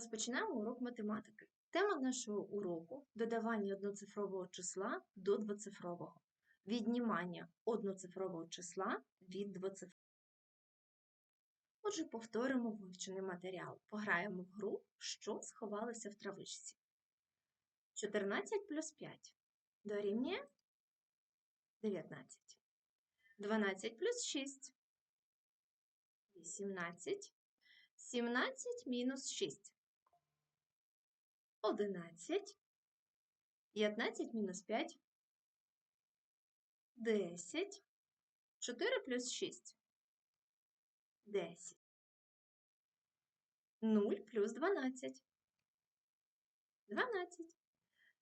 Розпочинаємо урок математики. Тема нашого уроку додавання одноцифрового числа до двоцифрового, віднімання одноцифрового числа від двоцифрового. Отже, повторимо вивчений матеріал. Пограємо в гру, що сховалося в травичці. 14 плюс 5 дорівнює 19. 12 плюс 6 18. 17 мінус 6. 11. 15 мінус 5. 10. 4 плюс 6. 10. 0 плюс 12. 12.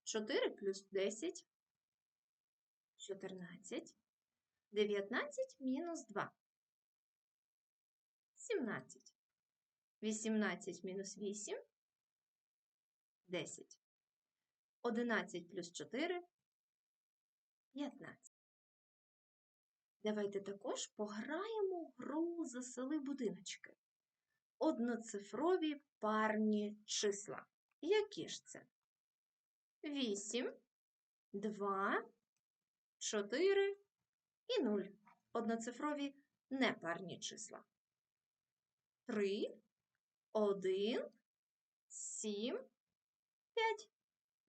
4 плюс 10. 14. 19 мінус 2. 17. 18 мінус 8 10. 11 плюс 4 15. Давайте також пограємо гру засели будиночки. Одноцифрові парні числа. Які ж це? 8, 2, 4 і 0. Одноцифрові непарні числа. 3, 1, 7, 5.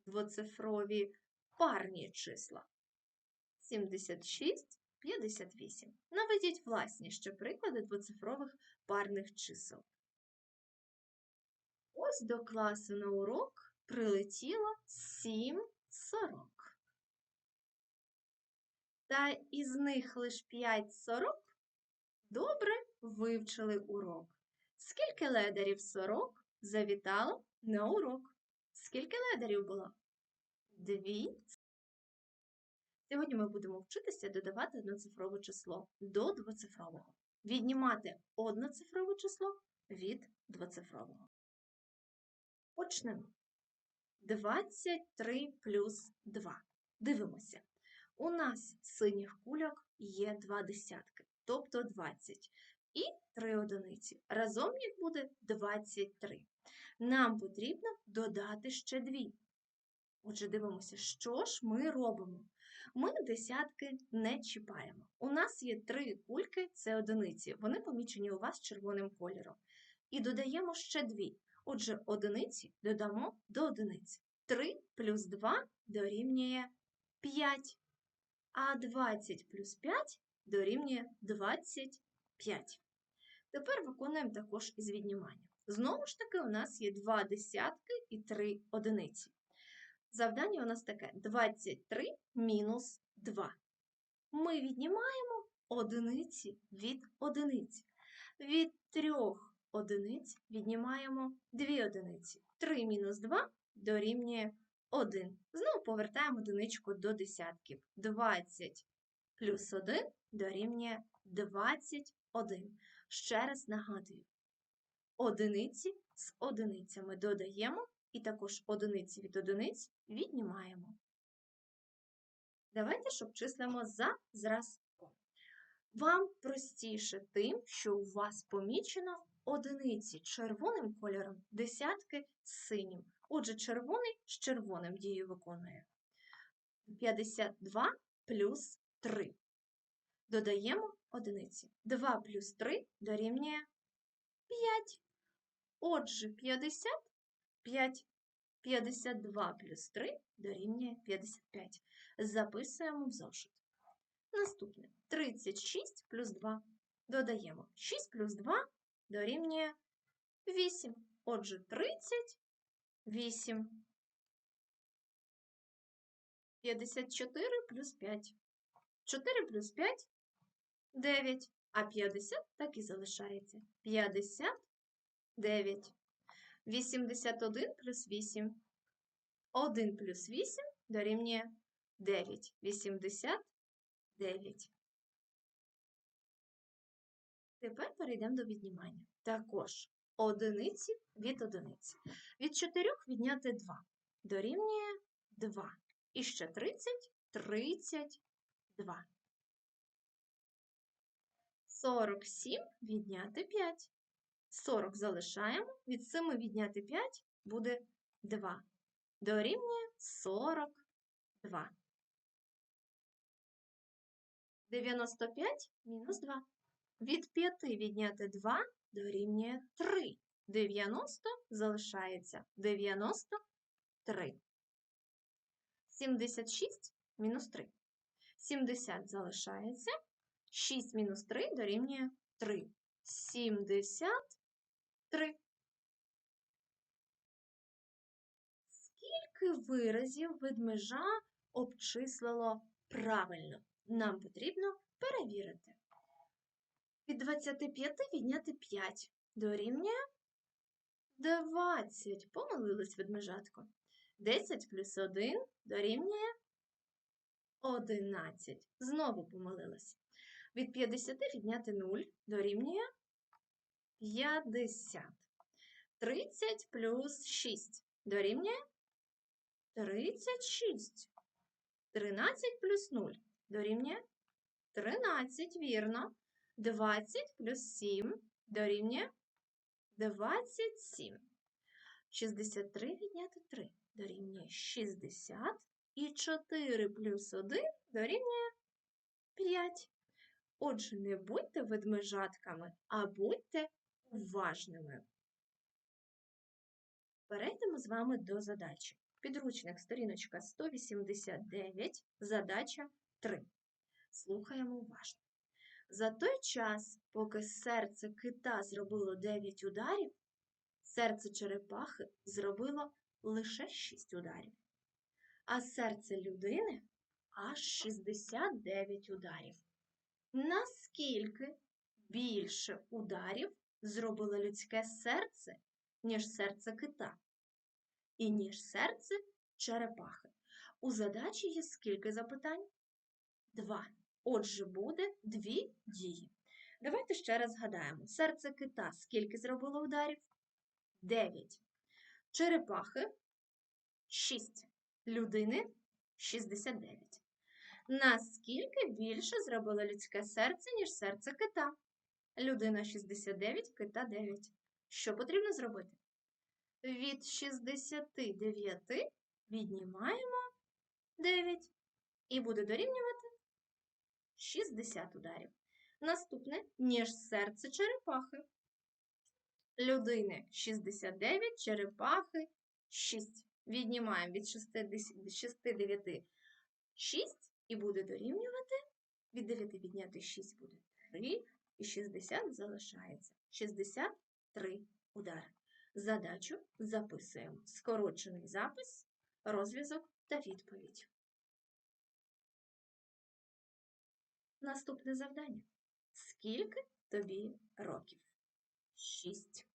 Двоцифрові парні числа. 76, 58. Наведіть власні ще приклади двоцифрових парних чисел. Ось до класу на урок прилетіло 7 сорок. Та із них лише 5 сорок добре вивчили урок. Скільки ледарів сорок завітало на урок? Скільки ледарів було? Дві. Сьогодні ми будемо вчитися додавати одноцифрове число до двоцифрового. Віднімати одноцифрове число від двоцифрового. Почнемо. 23 плюс 2. Дивимося. У нас синіх кульок є два десятки, тобто 20 і 3 одиниці. Разом їх буде 23. Нам потрібно додати ще 2. Отже, дивимося, що ж ми робимо. Ми десятки не чіпаємо. У нас є три кульки це одиниці. Вони помічені у вас червоним кольором. І додаємо ще 2. Отже, одиниці додамо до одиниць. 3 плюс 2 дорівнює 5. А 20 плюс 5 дорівнює 25. Тепер виконуємо також із віднімання. Знову ж таки, у нас є два десятки і три одиниці. Завдання у нас таке: 23 мінус 2. Ми віднімаємо одиниці від одиниць. Від трьох одиниць віднімаємо 2 одиниці. 3 мінус 2 дорівнює 1. Знову повертаємо одиничку до десятків. 20 плюс 1 дорівнює 21. Ще раз нагадую. Одиниці з одиницями додаємо і також одиниці від одиниць віднімаємо. Давайте ж обчислимо за зразком. Вам простіше тим, що у вас помічено одиниці червоним кольором, десятки з синім. Отже, червоний з червоним дію виконує. 52 плюс 3. Додаємо одиниці. 2 плюс 3 дорівнює 5. Отже, 55. 52 плюс 3 дорівнює 55. Записуємо в зошит. Наступне 36 плюс 2. Додаємо 6 плюс 2 дорівнює 8. Отже, 38. 54 плюс 5. 4 плюс 5 9. А 50 так і залишається. 59. 81 плюс 8. 1 плюс 8 дорівнює 9. 89. Тепер перейдемо до віднімання. Також одиниці від одиниці. Від 4 відняти 2. Дорівнює 2. І ще 30 32. 47 відняти 5. 40 залишаємо. Від 7 відняти 5 буде 2. Дорівнює 42. 95 мінус 2. Від 5 відняти 2 дорівнює 3. 90 залишається 93. 76 мінус 3. 70 залишається. 6 мінус 3 дорівнює 3. 73. Скільки виразів ведмежа обчислило правильно? Нам потрібно перевірити. Від 25 відняти 5 дорівнює 20. Помилились ведмежатко. 10 плюс 1 дорівнює 11. Знову помилилась. Від 50 відняти 0 дорівнює 50. 30 плюс 6 дорівнює 36. 13 плюс 0 дорівнює 13, вірно. 20 плюс 7 дорівнює 27. 63 відняти 3 дорівнює 60. І 4 плюс 1 дорівнює 5. Отже, не будьте ведмежатками, а будьте уважними. Перейдемо з вами до задачі. Підручник, сторіночка 189, задача 3. Слухаємо уважно. За той час, поки серце кита зробило 9 ударів, серце черепахи зробило лише 6 ударів, а серце людини аж 69 ударів. Наскільки більше ударів зробило людське серце, ніж серце кита, і ніж серце черепахи? У задачі є скільки запитань? Два. Отже, буде дві дії. Давайте ще раз згадаємо. Серце кита скільки зробило ударів? 9. Черепахи 6. Людини 69. Наскільки більше зробило людське серце, ніж серце кита? Людина 69, кита 9. Що потрібно зробити? Від 69 віднімаємо 9 і буде дорівнювати 60 ударів. Наступне ніж серце черепахи. Людини 69, черепахи 6. Віднімаємо від 69 6 і буде дорівнювати. Від 9 відняти 6 буде 3, і 60 залишається. 63 удари. Задачу записуємо. Скорочений запис, розв'язок та відповідь. Наступне завдання. Скільки тобі років? 6.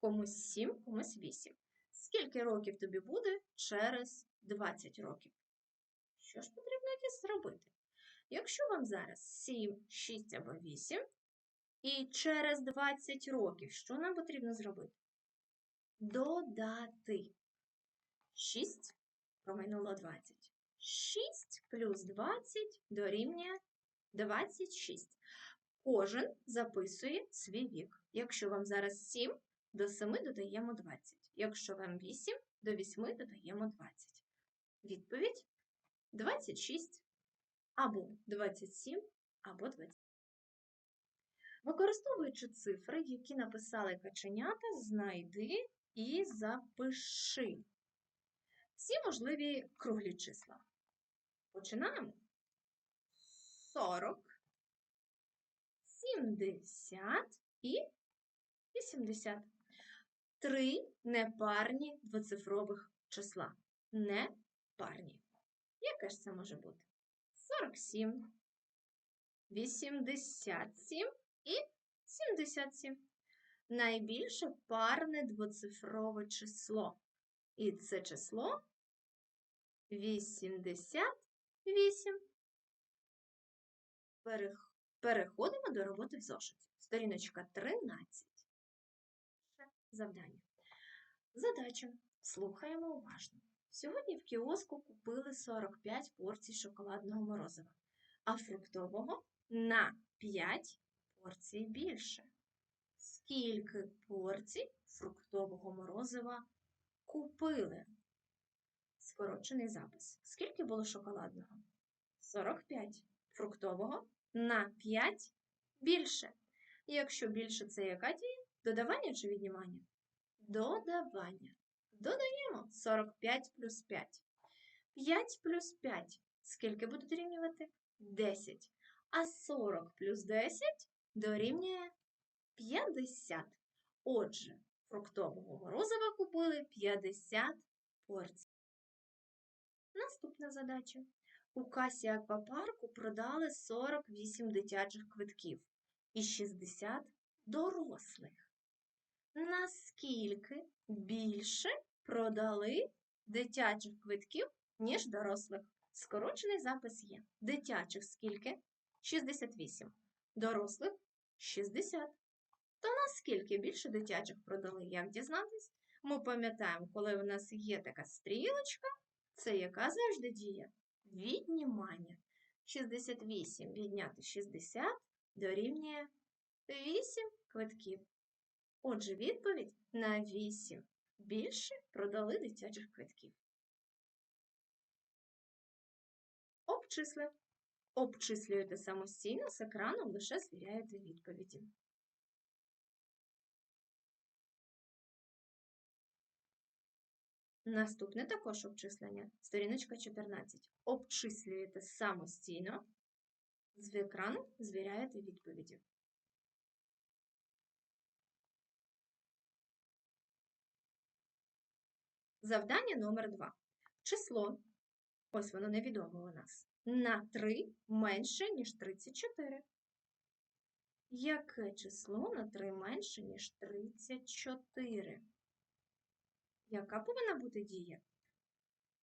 Комусь 7, комусь 8. Скільки років тобі буде через 20 років? Що ж потрібно якесь зробити? Якщо вам зараз 7, 6 або 8, і через 20 років, що нам потрібно зробити? Додати 6 промайнуло 20. 6 плюс 20 дорівнює 26. Кожен записує свій вік. Якщо вам зараз 7, до 7 додаємо 20. Якщо вам 8, до 8 додаємо 20. Відповідь 26 або 27, або 20. Використовуючи цифри, які написали каченята, знайди і запиши всі можливі круглі числа. Починаємо. 40, 70 і 80. Три непарні двоцифрових числа. Непарні. Яке ж це може бути? 47, 87 і 77. Найбільше парне двоцифрове число. І це число 88. Переходимо до роботи в зошиті. Сторіночка 13. Завдання. Задача. Слухаємо уважно. Сьогодні в кіоску купили 45 порцій шоколадного морозива, а фруктового на 5 порцій більше. скільки порцій фруктового морозива купили? Скорочений запис. Скільки було шоколадного? 45. Фруктового на 5 більше. Якщо більше це яка дія? Додавання чи віднімання? Додавання. Додаємо 45 плюс 5. 5 плюс 5. Скільки буде дорівнювати? 10. А 40 плюс 10 дорівнює 50. Отже, фруктового морозива купили 50 порцій. Наступна задача. У касі аквапарку продали 48 дитячих квитків і 60 дорослих. Наскільки більше продали дитячих квитків, ніж дорослих? Скорочений запис є. Дитячих скільки? 68. Дорослих 60. То наскільки більше дитячих продали? Як дізнатись? Ми пам'ятаємо, коли у нас є така стрілочка, це яка завжди дія? Віднімання. 68 відняти 60 дорівнює 8 квитків. Отже, відповідь на 8. Більше продали дитячих квитків. Обчисли. Обчислюєте самостійно з екраном, лише звіряєте відповіді. Наступне також обчислення. Сторіночка 14. Обчислюєте самостійно. З екрану звіряєте відповіді. Завдання номер 2. Число, ось воно невідоме у нас, на 3 менше, ніж 34. Яке число на 3 менше, ніж 34? Яка повинна бути дія?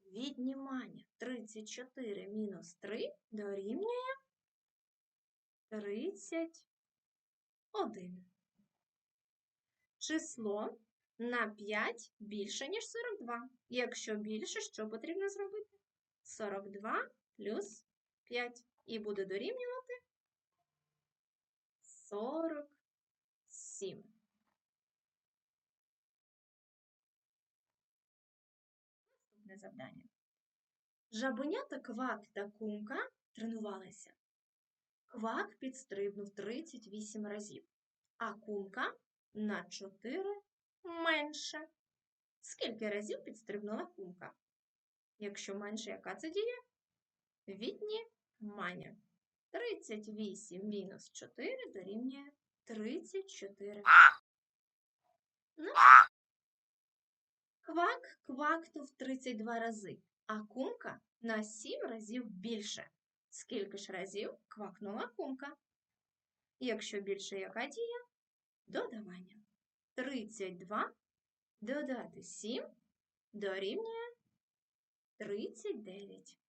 Віднімання 34 мінус 3 дорівнює 31. Число на 5 більше, ніж 42. Якщо більше, що потрібно зробити? 42 плюс 5. І буде дорівнювати 47. Наступне завдання. Жабенята Квак та Кумка тренувалися. Квак підстрибнув 38 разів, а кумка на 4 менше. Скільки разів підстрибнула кумка? Якщо менше, яка це дія? Віднімання. 38 мінус 4 дорівнює 34. Ну, Квак квакнув 32 рази, а кумка на 7 разів більше. Скільки ж разів квакнула кумка? Якщо більше яка дія? Додавання. 32 додати 7 дорівнює 39.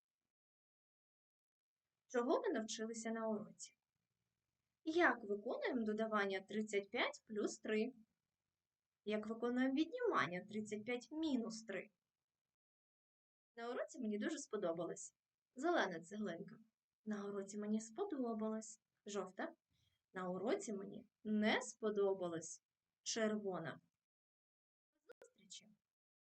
Чого ви навчилися на уроці? Як виконуємо додавання 35 плюс 3? Як виконуємо віднімання 35 мінус 3? На уроці мені дуже сподобалось. Зелена цеглинка. На уроці мені сподобалось. Жовта. На уроці мені не сподобалось червона.